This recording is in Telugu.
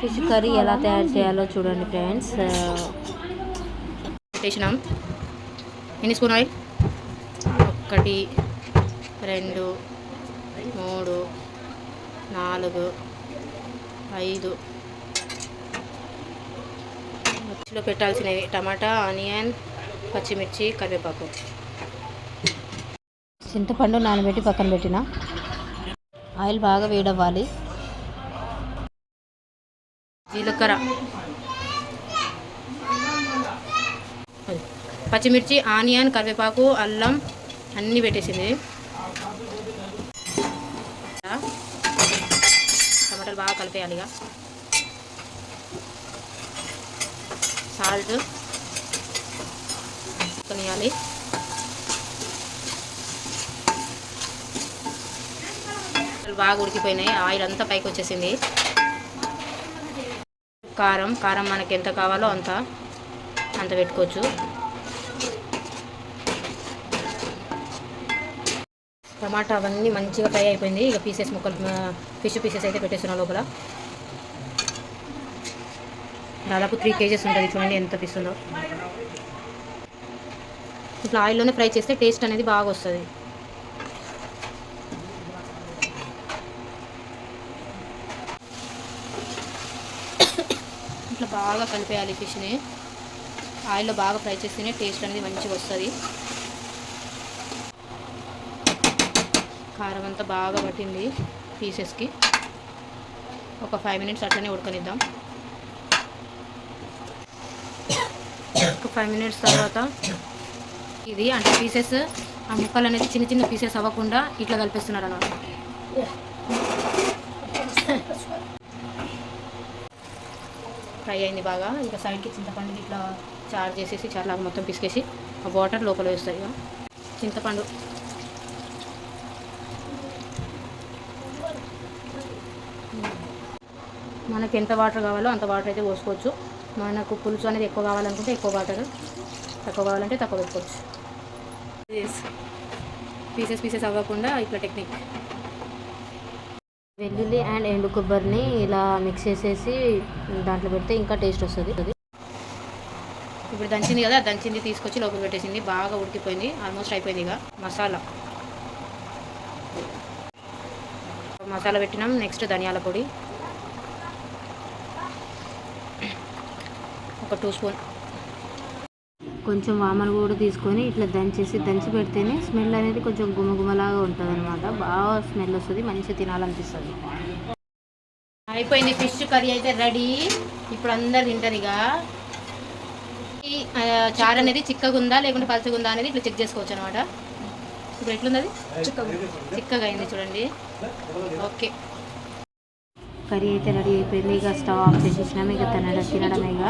ఫిష్ కర్రీ ఎలా తయారు చేయాలో చూడండి ఫ్రెండ్స్. పెట్టేసినాం ఎన్ని స్పూన్ ఆయిల్? ఒకటి రెండు మూడు నాలుగు ఐదు. మిర్చిలో పెట్టాల్సినవి టమాటా ఆనియన్ పచ్చిమిర్చి కరివేపాకు. చింతపండు నానబెట్టి పక్కన పెట్టిన. ఆయిల్ బాగా వేడవ్వాలి. జీలకర్ర. పచ్చిమిర్చి ఆనియన్ కరివేపాకు అల్లం అన్నీ పెట్టేసింది. టమాటాలు బాగా కలిపేయాలి ఇక. సాల్ట్ కొనియాలి బాగా ఉడికిపోయినాయి. ఆయిల్ అంతా పైకి వచ్చేసింది. కారం కారం మనకి ఎంత కావాలో అంత అంత పెట్టుకోవచ్చు. టమాటా అవన్నీ మంచిగా ఫ్రై అయిపోయింది. ఇక పీసెస్ ముక్కలు ఫిష్ పీసెస్ అయితే పెట్టేస్తున్నాం లోపల. దాదాపు త్రీ కేజెస్ ఉంటుంది చూడండి ఎంత పీస్ ఉందో ఇట్లా ఆయిల్లోనే ఫ్రై చేస్తే టేస్ట్ అనేది బాగా వస్తుంది. ఇట్లా బాగా కలిపేయాలి ఫిష్ని. ఆయిల్లో బాగా ఫ్రై చేస్తేనే టేస్ట్ అనేది మంచిగా వస్తుంది. కారం అంతా బాగా పట్టింది పీసెస్కి. ఒక ఫైవ్ మినిట్స్ అట్లనే ఉడకనిద్దాం. ఒక ఫైవ్ మినిట్స్ తర్వాత ఇది అంటే పీసెస్ ఆ ముక్కలు అనేది చిన్న చిన్న పీసెస్ అవ్వకుండా ఇట్లా కలిపిస్తున్నారు అన్నమాట ఫ్రై అయింది బాగా. ఇక సైడ్కి చింతపండు ఇట్లా చారు చేసేసి చారులాగా మొత్తం పిసికేసి ఆ వాటర్ లోపల వేస్తాయి ఇక. చింతపండు. మనకి ఎంత వాటర్ కావాలో అంత వాటర్ అయితే పోసుకోవచ్చు. మనకు పులుసు అనేది ఎక్కువ కావాలనుకుంటే ఎక్కువ వాటర్ తక్కువ కావాలంటే తక్కువ పెట్టుకోవచ్చు. పీసెస్ పీసెస్ అవ్వకుండా ఇట్లా టెక్నిక్ వెల్లుల్లి అండ్ ఎండు కొబ్బరిని ఇలా మిక్స్ చేసేసి దాంట్లో పెడితే ఇంకా టేస్ట్ వస్తుంది. ఇప్పుడు దంచింది కదా దంచింది తీసుకొచ్చి లోపల పెట్టేసింది. బాగా ఉడికిపోయింది. ఆల్మోస్ట్ అయిపోయింది ఇక. మసాలా. మసాలా పెట్టినాం. నెక్స్ట్ ధనియాల పొడి. ఒక టూ స్పూన్. కొంచెం వామన కూడా తీసుకొని ఇట్లా దంచేసి దంచి పెడితేనే స్మెల్ అనేది కొంచెం గుమగుమలాగా ఉంటుంది అనమాట బాగా స్మెల్ వస్తుంది మంచిగా తినాలనిపిస్తుంది. అయిపోయింది ఫిష్ కర్రీ అయితే రెడీ. ఇప్పుడు అందరు తింటారు ఇక. చారు అనేది చిక్కగా ఉందా లేకుంటే పలచగా ఉందా అనేది ఇట్లా చెక్ చేసుకోవచ్చు అనమాట ఇప్పుడు ఎట్లుంది చిక్కగా అయింది చూడండి. ఓకే. కర్రీ అయితే రెడీ అయిపోయింది. ఇక స్టవ్ ఆఫ్ చేసేసినాం. ఇక తినడం తినడమే ఇక.